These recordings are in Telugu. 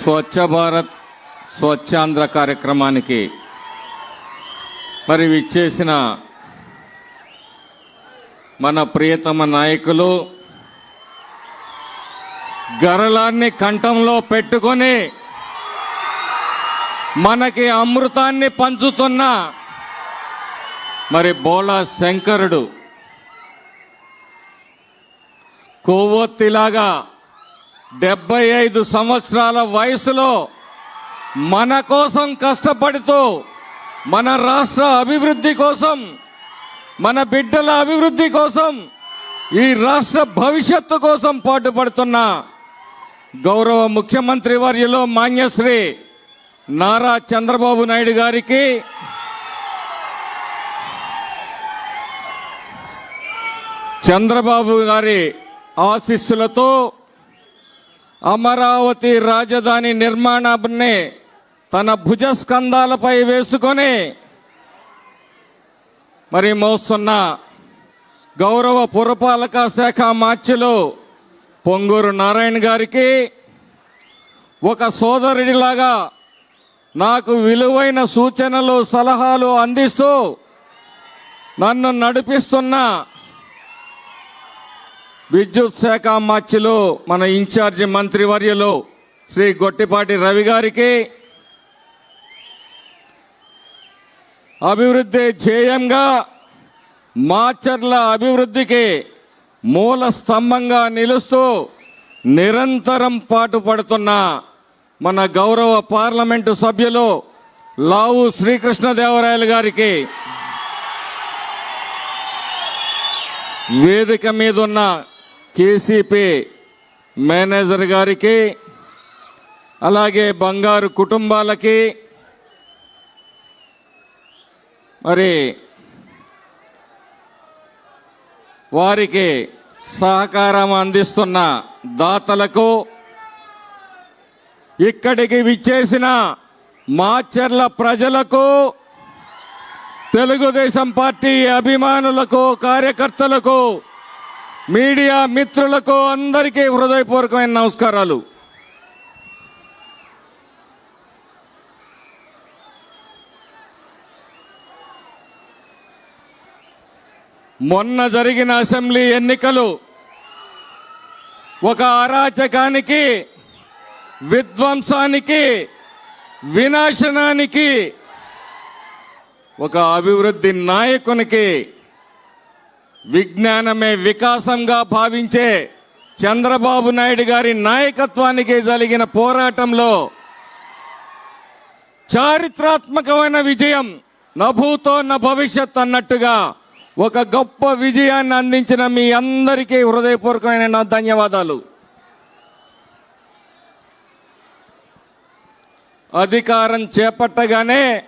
స్వచ్ఛ భారత్ స్వచ్ఛాంధ్ర కార్యక్రమానికి మరి విచ్చేసిన మన ప్రియతమ నాయకులు గరళాన్ని కంఠంలో పెట్టుకొని మనకి అమృతాన్ని పంచుతున్న మరి బోళా శంకరుడు కొవ్వొత్తిలాగా డెబ్బై ఐదు సంవత్సరాల వయసులో మన కోసం కష్టపడుతూ మన రాష్ట్ర అభివృద్ధి కోసం మన బిడ్డల అభివృద్ధి కోసం ఈ రాష్ట్ర భవిష్యత్తు కోసం పాటుపడుతున్న గౌరవ ముఖ్యమంత్రి వర్యులో మాన్యశ్రీ నారా చంద్రబాబు నాయుడు గారికి చంద్రబాబు గారి ఆశీస్సులతో అమరావతి రాజధాని నిర్మాణాన్ని తన భుజస్కంధాలపై వేసుకొని మరి మోస్తున్న గౌరవ పురపాలక శాఖ మార్చులు పొంగూరు నారాయణ గారికి ఒక సోదరుడిలాగా నాకు విలువైన సూచనలు సలహాలు అందిస్తూ నన్ను నడిపిస్తున్న విద్యుత్ శాఖ మార్చిలో మన ఇన్ఛార్జి మంత్రివర్యలో శ్రీ గొట్టిపాటి రవి గారికి అభివృద్ధి ధ్యేయంగా మాచర్ల అభివృద్ధికి మూల స్తంభంగా నిలుస్తూ నిరంతరం పాటుపడుతున్న మన గౌరవ పార్లమెంటు సభ్యులు లావు శ్రీకృష్ణదేవరాయలు గారికి వేదిక మీద ఉన్న కేసీపీ మేనేజర్ గారికి అలాగే బంగారు కుటుంబాలకి మరి వారికి సహకారం అందిస్తున్న దాతలకు ఇక్కడికి విచ్చేసిన మాచర్ల ప్రజలకు తెలుగుదేశం పార్టీ అభిమానులకు కార్యకర్తలకు మీడియా మిత్రులకు అందరికీ హృదయపూర్వకమైన నమస్కారాలు. మొన్న జరిగిన అసెంబ్లీ ఎన్నికలు ఒక అరాచకానికి విధ్వంసానికి వినాశనానికి ఒక అభివృద్ధి నాయకునికి విజ్ఞానమే వికాసంగా భావించే చంద్రబాబు నాయుడు గారి నాయకత్వానికి జరిగిన పోరాటంలో చారిత్రాత్మకమైన విజయం నభూతో న భవిష్యత్ అన్నట్టుగా ఒక గొప్ప విజయాన్ని అందించిన మీ అందరికీ హృదయపూర్వకమైన నా ధన్యవాదాలు. అధికారం చేపట్టగానే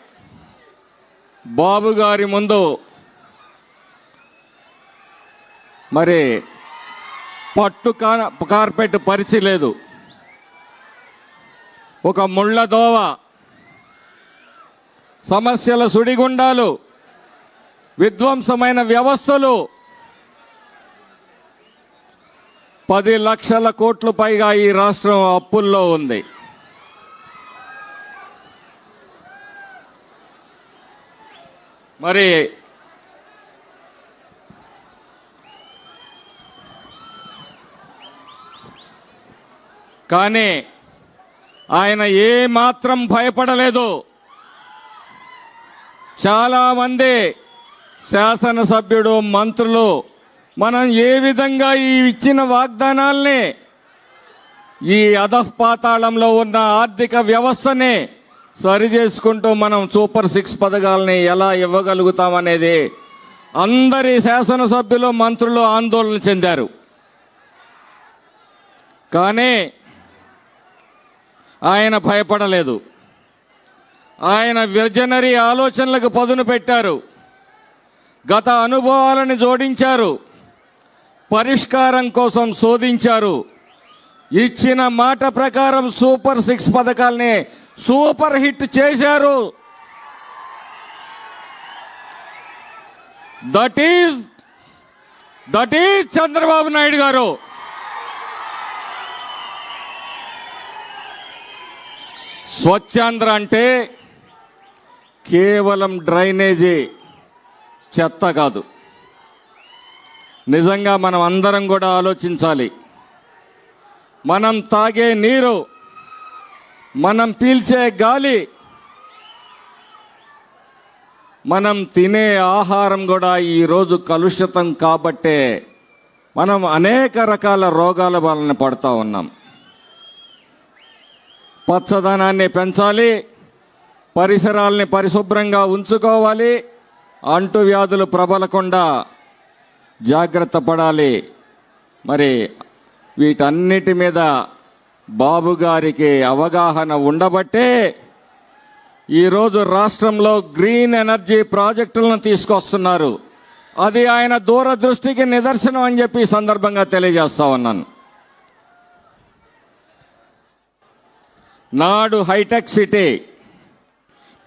బాబు గారి ముందు మరి పట్టు కార్పెట్ పరిచి లేదు. ఒక ముళ్ళ దోవ. సమస్యల సుడిగుండాలు. విధ్వంసమైన వ్యవస్థలు. పది లక్షల కోట్లు పైగా ఈ రాష్ట్రం అప్పుల్లో ఉంది. మరి కానీ ఆయన ఏ మాత్రం భయపడలేదు. చాలామంది శాసనసభ్యుడు మంత్రులు మనం ఏ విధంగా ఈ ఇచ్చిన వాగ్దానాల్ని ఈ అధపాతాళంలో ఉన్న ఆర్థిక వ్యవస్థని సరి చేసుకుంటూ మనం సూపర్ సిక్స్ పథకాలని ఎలా ఇవ్వగలుగుతామనేది అందరి శాసనసభ్యులు మంత్రులు ఆందోళన చెందారు. కానీ ఆయన భయపడలేదు. ఆయన విర్జనరీ ఆలోచనలకు పదును పెట్టారు. గత అనుభవాలను జోడించారు. పరిష్కారం కోసం శోధించారు. ఇచ్చిన మాట ప్రకారం సూపర్ సిక్స్ పథకాల్ని సూపర్ హిట్ చేశారు. That is that is Chandrababu Naidu garu. Swachhandhra అంటే కేవలం డ్రైనేజీ చెత్త కాదు. నిజంగా మనం అందరం కూడా ఆలోచించాలి. మనం తాగే నీరు మనం పీల్చే గాలి మనం తినే ఆహారం కూడా ఈరోజు కలుషితం కాబట్టే మనం అనేక రకాల రోగాల వలన పడతా ఉన్నాం. పచ్చదనాన్ని పెంచాలి పరిసరాల్ని పరిశుభ్రంగా ఉంచుకోవాలి అంటువ్యాధులు ప్రబలకుండా జాగ్రత్త పడాలి. మరి వీటన్నిటి మీద బాబు గారికి అవగాహన ఉండబట్టే ఈరోజు రాష్ట్రంలో గ్రీన్ ఎనర్జీ ప్రాజెక్టులను తీసుకొస్తున్నారు. అది ఆయన దూరదృష్టికి నిదర్శనం అని చెప్పి సందర్భంగా తెలియజేస్తా ఉన్నాను. నాడు హైటెక్ సిటీ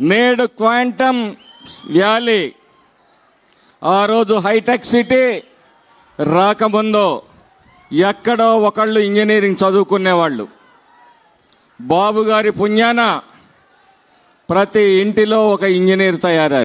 నేడు క్వాంటమ్ వ్యాలీ. ఆ రోజు హైటెక్ సిటీ రాకముందు ఎక్కడో ఒకళ్ళు ఇంజనీరింగ్ చదువుకునేవాళ్ళు. బాబు గారి పుణ్యాన ప్రతి ఇంటిలో ఒక ఇంజనీర్ తయారయ్యారు.